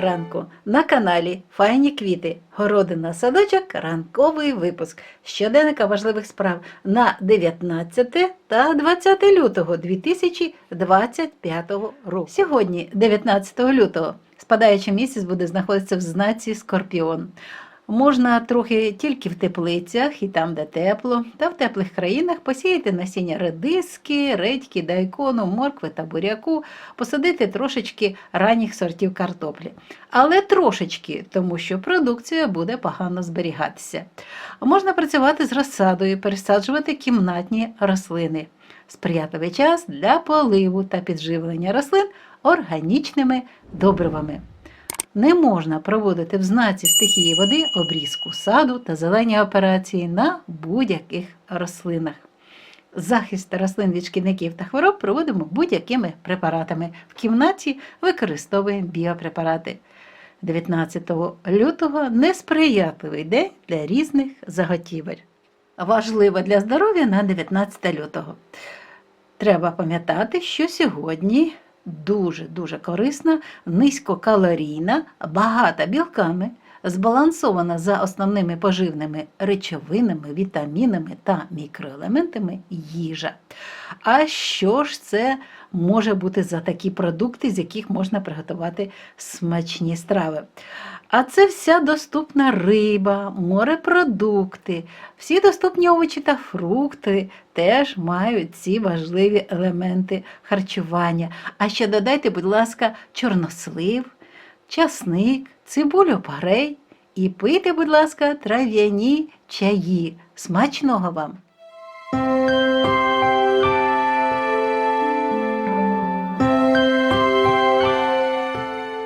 ранку на каналі Файні квіти, городина садочок, ранковий випуск щоденника важливих справ на 19 та 20 лютого 2025 року. Сьогодні, 19 лютого, спадаючий місяць буде знаходитися в знаці Скорпіон. Можна трохи тільки в теплицях і там, де тепло, та в теплих країнах посіяти насіння редиски, редьки, дайкону, моркви та буряку, посадити трошечки ранніх сортів картоплі. Але трошечки, тому що продукція буде погано зберігатися. Можна працювати з розсадою, пересаджувати кімнатні рослини. Сприятливий час для поливу та підживлення рослин органічними добривами. Не можна проводити в знаці стихії води обрізку саду та зелені операції на будь-яких рослинах. Захист рослин від шкідників та хвороб проводимо будь-якими препаратами. В кімнаті використовуємо біопрепарати. 19 лютого несприятливий день для різних заготівель. Важливо для здоров'я на 19 лютого. Треба пам'ятати, що сьогодні дуже-дуже корисна, низькокалорійна, багата білками, збалансована за основними поживними речовинами, вітамінами та мікроелементами їжа. А що ж це може бути за такі продукти, з яких можна приготувати смачні страви? А це вся доступна риба, морепродукти, всі доступні овочі та фрукти теж мають ці важливі елементи харчування. А ще додайте, будь ласка, чорнослив, часник, цибулю парей і пийте, будь ласка, трав'яні чаї. Смачного вам!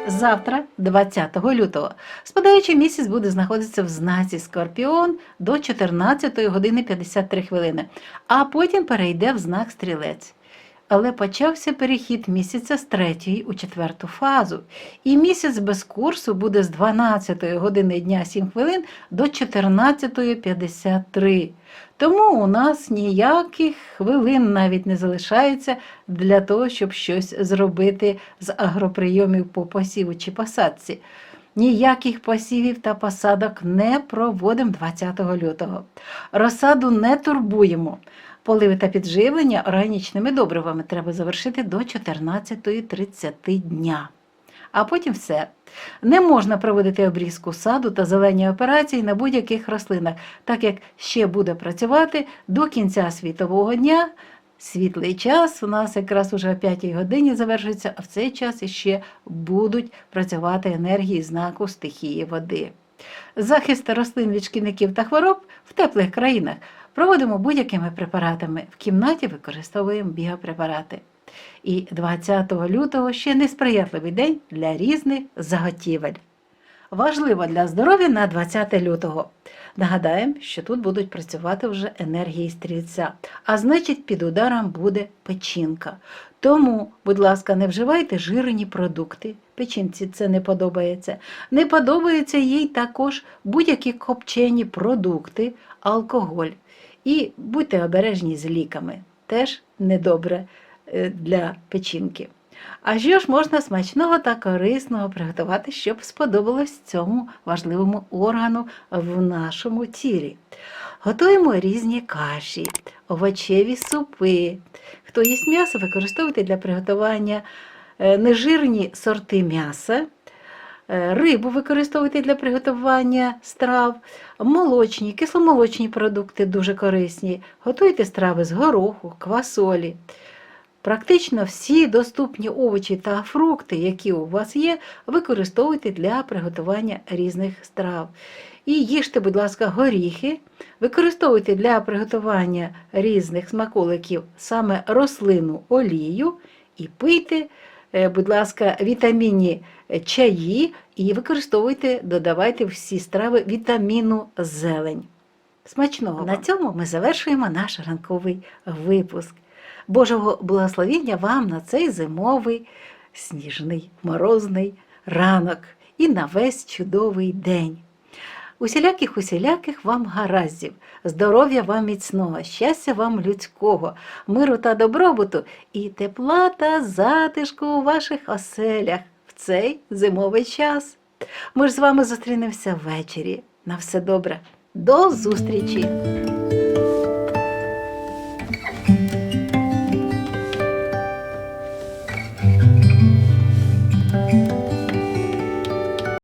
Завтра, 20 лютого, спадаючий місяць буде знаходитися в знаці Скорпіон до 14 години 53 хвилини, а потім перейде в знак стрілець. Але почався перехід місяця з третьої у четверту фазу, і місяць без курсу буде з 12 години дня 7 хвилин до 14.53. Тому у нас ніяких хвилин навіть не залишається для того, щоб щось зробити з агроприйомів по посіву чи посадці. Ніяких посівів та посадок не проводимо 20 лютого. Розсаду не турбуємо. Поливи та підживлення органічними добривами треба завершити до 14.30 дня. А потім все. Не можна проводити обрізку саду та зелені операції на будь-яких рослинах, так як ще буде працювати до кінця світового дня. Світлий час у нас якраз уже о 5 годині завершується, а в цей час іще будуть працювати енергії знаку стихії води. Захист рослин від шкідників та хвороб в теплих країнах проводимо будь-якими препаратами. В кімнаті використовуємо біопрепарати. І 20 лютого ще несприятливий день для різних заготівель. Важливо для здоров'я на 20 лютого. Нагадаємо, що тут будуть працювати вже енергії стрільця, а значить, під ударом буде печінка. Тому, будь ласка, не вживайте жирені продукти. Печінці це не подобається. Не подобаються їй також будь-які копчені продукти, алкоголь. І будьте обережні з ліками. Теж недобре е, для печінки. А що ж можна смачного та корисного приготувати, щоб сподобалось цьому важливому органу в нашому тілі? Готуємо різні каші, овочеві супи. Хто їсть м'ясо, використовуйте для приготування е, нежирні сорти м'яса. Е, Рибу використовуйте для приготування страв, молочні, кисломолочні продукти дуже корисні. Готуйте страви з гороху, квасолі. Практично всі доступні овочі та фрукти, які у вас є, використовуйте для приготування різних страв. І їжте, будь ласка, горіхи, використовуйте для приготування різних смаколиків саме рослину олію і пийте, е, будь ласка, вітамінні чаї і використовуйте, додавайте всі страви вітаміну зелень. Смачного! На цьому ми завершуємо наш ранковий випуск. Божого благословіння вам на цей зимовий, сніжний, морозний ранок і на весь чудовий день. Усіляких усіляких вам гараздів, здоров'я вам міцного, щастя вам людського, миру та добробуту і тепла та затишку у ваших оселях. В цей зимовий час. Ми ж з вами зустрінемося ввечері. На все добре. До зустрічі!